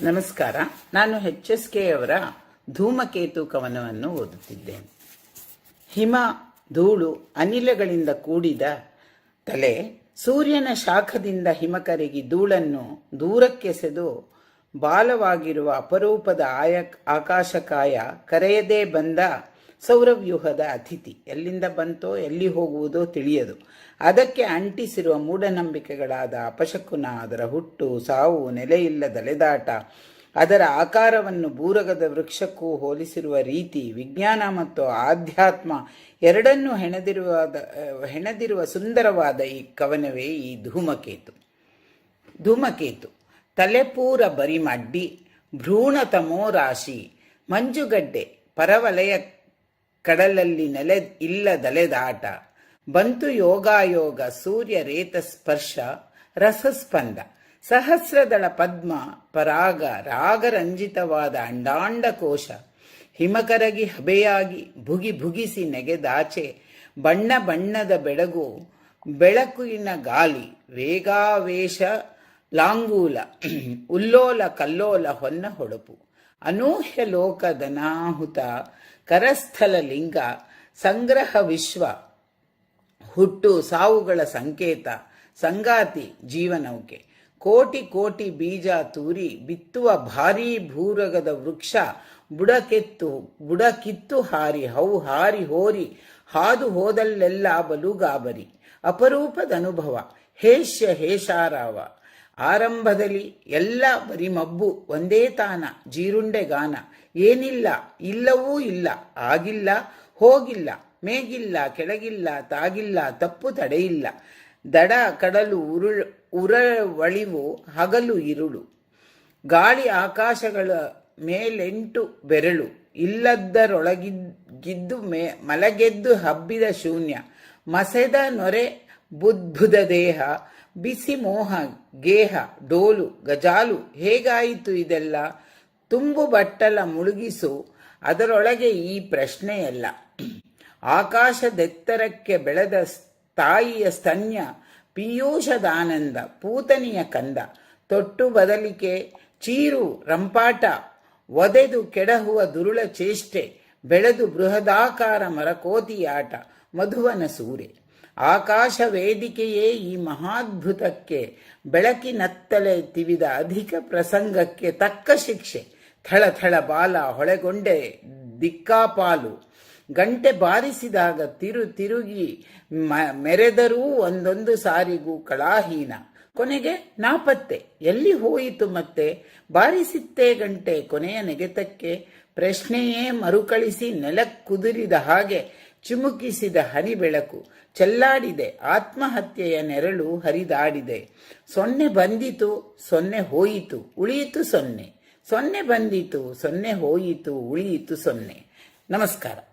ನಮಸ್ಕಾರ. ನಾನು H S K ಅವರ ಧೂಮಕೇತು ಕವನವನ್ನು ಓದುತ್ತಿದ್ದೇನೆ. ಹಿಮ, ಧೂಳು, ಅನಿಲಗಳಿಂದ ಕೂಡಿದ ತಲೆ ಸೂರ್ಯನ ಶಾಖದಿಂದ ಹಿಮ ಕರಗಿ ಧೂಳನ್ನು ದೂರಕ್ಕೆಸೆದು ಬಾಲವಾಗಿರುವ ಅಪರೂಪದ ಆಯ ಆಕಾಶಕಾಯ ಕರೆಯದೇ ಬಂದ ಸೌರವ್ಯೂಹದ ಅತಿಥಿ. ಎಲ್ಲಿಂದ ಬಂತೋ, ಎಲ್ಲಿ ಹೋಗುವುದೋ ತಿಳಿಯದು. ಅದಕ್ಕೆ ಅಂಟಿಸಿರುವ ಮೂಢನಂಬಿಕೆಗಳಾದ ಅಪಶಕುನ ಅದರ ಹುಟ್ಟು, ಸಾವು ನೆಲೆಯಿಲ್ಲದಲೆದಾಟ ಅದರ ಆಕಾರವನ್ನು ಬೂರಗದ ವೃಕ್ಷಕ್ಕೂ ಹೋಲಿಸಿರುವ ರೀತಿ, ವಿಜ್ಞಾನ ಮತ್ತು ಆಧ್ಯಾತ್ಮ ಎರಡನ್ನೂ ಹೆಣೆದಿರುವ ಹೆಣೆದಿರುವ ಸುಂದರವಾದ ಈ ಕವನವೇ ಈ ಧೂಮಕೇತು. ಧೂಮಕೇತು. ತಲೆಪೂರ ಬರಿಮಡ್ಡಿ, ಭ್ರೂಣತಮೋ ರಾಶಿ, ಮಂಜುಗಡ್ಡೆ ಪರವಲಯ ಕಡಲಲ್ಲಿ ನೆಲೆ ಇಲ್ಲದಲೆದಾಟ ಬಂತು ಯೋಗಾಯೋಗ, ಸೂರ್ಯ ರೇತ ಸ್ಪರ್ಶ, ರಸಸ್ಪಂದ. ಸಹಸ್ರದಳ ಪದ್ಮ, ಪರಾಗ ರಾಗರಂಜಿತವಾದ ಅಂಡಾಂಡ ಕೋಶ. ಹಿಮಕರಗಿ ಹಬೆಯಾಗಿ ಭುಗಿ ಭುಗಿಸಿ ನೆಗೆದಾಚೆ ಬಣ್ಣ ಬಣ್ಣದ ಬೆಳಗು ಬೆಳಕಿನ ಗಾಲಿ, ವೇಗಾವೇಶ, ಲಾಂಗೂಲ, ಉಲ್ಲೋಲ ಕಲ್ಲೋಲ ಹೊನ್ನ ಹೊಳಪು ಅನೂಹ್ಯ ಲೋಕದನಾಹುತ ಕರಸ್ಥಲ ಲಿಂಗ, ಸಂಗ್ರಹ ವಿಶ್ವ, ಹುಟ್ಟು, ಸಾವುಗಳ ಸಂಕೇತ, ಸಂಗಾತಿ, ಜೀವನೌಕೆ. ಕೋಟಿ ಕೋಟಿ ಬೀಜ ತೂರಿ, ಬಿತ್ತುವ ಭಾರೀ ಭೂರಗದ ವೃಕ್ಷ, ಬುಡಕೆತ್ತು, ಬುಡಕಿತ್ತು ಹಾರಿ, ಹೌ ಹಾರಿ ಹೋರಿ, ಹಾದು ಹೋದಲ್ಲೆಲ್ಲ ಬಲುಗಾಬರಿ. ಅಪರೂಪದ ಅನುಭವ. ಹೇಷ್ಯ ಹೇಷಾರಾವ. ಆರಂಭದಲ್ಲಿ ಎಲ್ಲ ಬರಿ ಮಬ್ಬು, ಒಂದೇ ತಾನ, ಜೀರುಂಡೆ ಗಾನ. ಏನಿಲ್ಲ, ಇಲ್ಲವೂ ಇಲ್ಲ, ಆಗಿಲ್ಲ, ಹೋಗಿಲ್ಲ, ಮೇಗಿಲ್ಲ, ಕೆಳಗಿಲ್ಲ, ತಾಗಿಲ್ಲ, ತಪ್ಪು ತಡೆಯಿಲ್ಲ. ದಡ, ಕಡಲು ಉರು ಉರವಳಿವು, ಹಗಲು, ಇರುಳು. ಗಾಳಿ, ಆಕಾಶಗಳ ಮೇಲೆಂಟು ಬೆರಳು. ಇಲ್ಲದ್ದರೊಳಗಿದ್ದು ಮೇ, ಮಲಗೆದ್ದು ಹಬ್ಬಿದ ಶೂನ್ಯ. ಮಸೆದ ನೊರೆ ಬುದ್ಭುದ ದೇಹ. ಬಿಸಿ ಮೋಹ, ಗೇಹ, ಡೋಲು, ಗಜಾಲು ಹೇಗಾಯಿತು ಇದೆಲ್ಲ? ತುಂಬು ಬಟ್ಟಲ ಮುಳುಗಿಸು, ಅದರೊಳಗೆ ಈ ಪ್ರಶ್ನೆಯಲ್ಲ. ಆಕಾಶದೆತ್ತರಕ್ಕೆ ಬೆಳೆದ ತಾಯಿಯ ಸ್ತನ್ಯ, ಪಿಯೂಷದಾನಂದ, ಪೂತನಿಯ ಕಂದ, ತೊಟ್ಟು ಬದಲಿಕೆ, ಚೀರು, ರಂಪಾಟ, ಒದೆದು ಕೆಡಹುವ ದುರುಳ ಚೇಷ್ಟೆ, ಬೆಳೆದು ಬೃಹದಾಕಾರ ಮರಕೋತಿಯಾಟ, ಮಧುವನ ಸೂರೆ. ಆಕಾಶ ವೇದಿಕೆಯೇ ಈ ಮಹಾದ್ಭುತಕ್ಕೆ ಬೆಳಕಿನತ್ತಲೆ ತಿವಿದ ಅಧಿಕ ಪ್ರಸಂಗಕ್ಕೆ ತಕ್ಕ ಶಿಕ್ಷೆ. ಥಳ ಥಳ ಬಾಲ ಹೊಳೆಗೊಂಡೆ ದಿಕ್ಕಾಪಾಲು. ಗಂಟೆ ಬಾರಿಸಿದಾಗ ತಿರು ತಿರುಗಿ ಮೆರೆದರೂ ಒಂದೊಂದು ಸಾರಿಗೂ ಕಳಾಹೀನ. ಕೊನೆಗೆ ನಾಪತ್ತೆ. ಎಲ್ಲಿ ಹೋಯಿತು ಮತ್ತೆ? ಬಾರಿಸಿತ್ತೇ ಗಂಟೆ ಕೊನೆಯ ನೆಗೆತಕ್ಕೆ. ಪ್ರಶ್ನೆಯೇ ಮರುಕಳಿಸಿ ನೆಲಕ್ಕುದುರಿದ ಹಾಗೆ ಚಿಮುಕಿಸಿದ ಹನಿ ಬೆಳಕು ಚೆಲ್ಲಾಡಿದೆ. ಆತ್ಮಹತ್ಯೆಯ ನೆರಳು ಹರಿದಾಡಿದೆ. ಸೊನ್ನೆ ಬಂದಿತು, ಸೊನ್ನೆ ಹೋಯಿತು, ಉಳಿಯಿತು ಸೊನ್ನೆ. ಸೊನ್ನೆ ಬಂದಿತು, ಸೊನ್ನೆ ಹೋಯಿತು, ಉಳಿಯಿತು ಸೊನ್ನೆ. ನಮಸ್ಕಾರ.